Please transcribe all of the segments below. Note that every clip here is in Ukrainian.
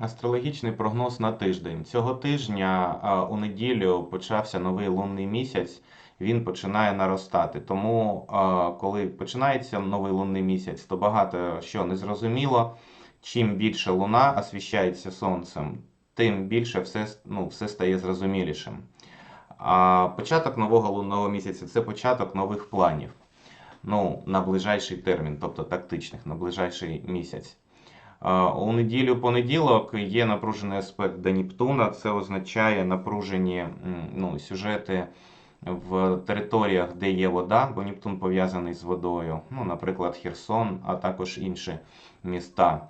Астрологічний прогноз на тиждень. Цього тижня у неділю почався новий лунний місяць. Він починає наростати. Тому, коли починається новий лунний місяць, то багато що не зрозуміло. Чим більше луна освіщається сонцем, тим більше все, ну, все стає зрозумілішим. А початок нового лунного місяця це початок нових планів. Ну, на ближайший термін, тобто тактичних, на ближайший місяць. У неділю понеділок є напружений аспект до Нептуна. Це означає напружені ну, сюжети в територіях, де є вода, бо Нептун пов'язаний з водою. Ну, наприклад, Херсон, а також інші міста.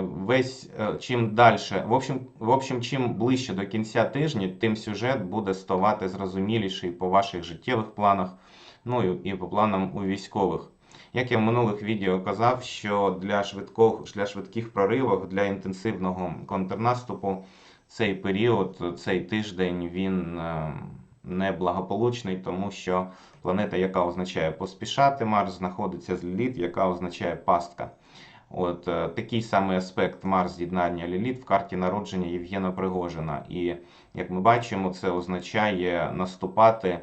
Весь е, чим далі, в общем, в общем, чим ближче до кінця тижня, тим сюжет буде ставати зрозуміліший по ваших життєвих планах, ну і по планам у військових. Як я в минулих відео казав, що для швидкого, для швидких проривів, для інтенсивного контрнаступу цей період, цей тиждень він е, неблагополучний, тому що планета, яка означає поспішати, Марс знаходиться з Ліліт, яка означає пастка. От е, такий самий аспект Марс з'єднання Ліліт в карті народження Євгена Пригожина. І як ми бачимо, це означає наступати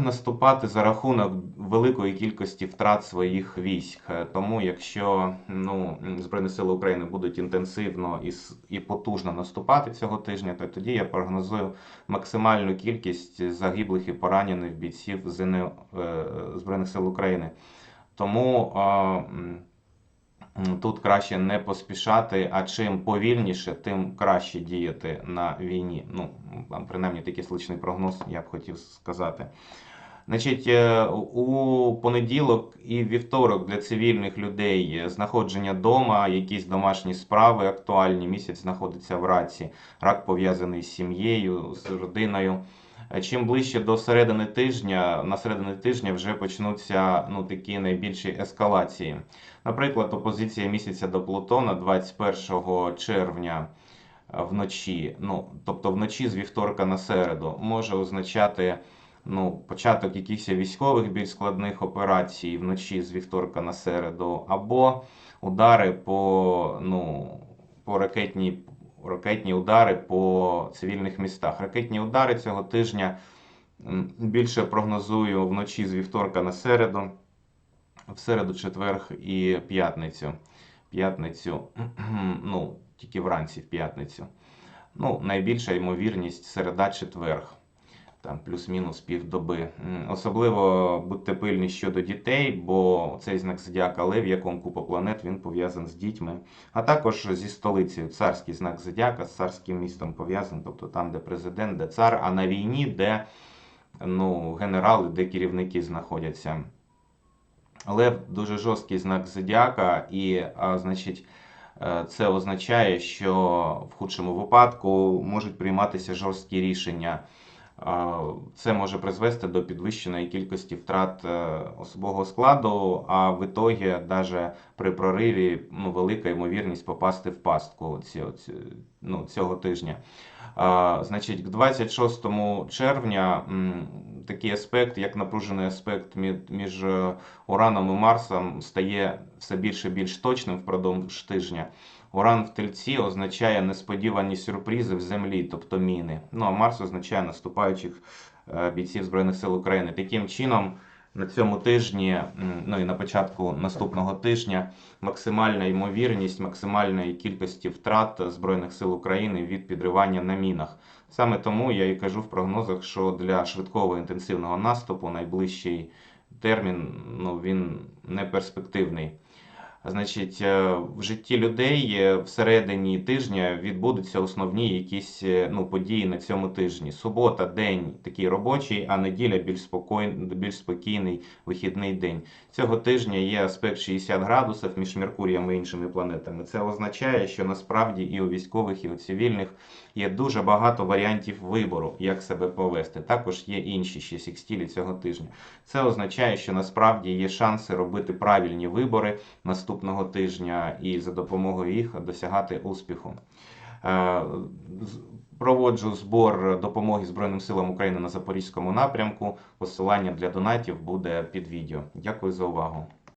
наступати за рахунок великої кількості втрат своїх військ. Тому, якщо ну, Збройні Сили України будуть інтенсивно і, і потужно наступати цього тижня, то тоді я прогнозую максимальну кількість загиблих і поранених бійців ЗНО, е, Збройних сил України. Тому тут краще не поспішати, а чим повільніше, тим краще діяти на війні. Ну, там, принаймні такий сличний прогноз, я б хотів сказати. Значить, е, у понеділок і вівторок для цивільних людей знаходження дома, якісь домашні справи актуальні. Місяць знаходиться в раці. Рак пов'язаний з сім'єю, з родиною. Чим ближче до середини тижня, на середини тижня вже почнуться ну, такі найбільші ескалації. Наприклад, опозиція місяця до Плутона 21 червня вночі, ну, тобто вночі з вівторка на середу, може означати ну, початок якихось військових більш складних операцій вночі з вівторка на середу, або удари по, ну, по ракетній, ракетні удари по цивільних містах. Ракетні удари цього тижня більше прогнозую вночі з вівторка на середу, в середу, четверг і п'ятницю. П'ятницю, ну, тільки вранці в п'ятницю. Ну, найбільша ймовірність середа-четверг там плюс-мінус півдоби. Особливо будьте пильні щодо дітей, бо цей знак зодіака Лев, якому купа планет, він пов'язаний з дітьми, а також зі столицею. Царський знак зодіака з царським містом пов'язаний, тобто там, де президент, де цар, а на війні, де ну, генерали, де керівники знаходяться. Лев дуже жорсткий знак зодіака, і, а, значить, е, це означає, що в худшому випадку можуть прийматися жорсткі рішення. Це може призвести до підвищеної кількості втрат е, особового складу, а в ітогі, навіть при прориві, ну, велика ймовірність попасти в пастку цього, ну, цього тижня. А, Значить, к 26 червня м, такий аспект, як напружений аспект мі- між е, Ураном і Марсом, стає все більше і більш точним впродовж тижня. Уран в тельці означає несподівані сюрпризи в землі, тобто міни. Ну а Марс означає наступаючих е, бійців Збройних сил України. Таким чином, на цьому тижні, ну і на початку наступного тижня, максимальна ймовірність максимальної кількості втрат Збройних сил України від підривання на мінах. Саме тому я і кажу в прогнозах, що для швидкого інтенсивного наступу найближчий термін ну, він не перспективний. Значить, е, в житті людей е, всередині тижня відбудуться основні якісь е, ну, події на цьому тижні. Субота, день такий робочий, а неділя більш спокійний, більш спокійний вихідний день. Цього тижня є аспект 60 градусів між Меркурієм і іншими планетами. Це означає, що насправді і у військових, і у цивільних є дуже багато варіантів вибору, як себе повести. Також є інші ще секстілі цього тижня. Це означає, що насправді є шанси робити правильні вибори наступного тижня і за допомогою їх досягати успіху. Е, Проводжу збор допомоги Збройним силам України на Запорізькому напрямку. Посилання для донатів буде під відео. Дякую за увагу.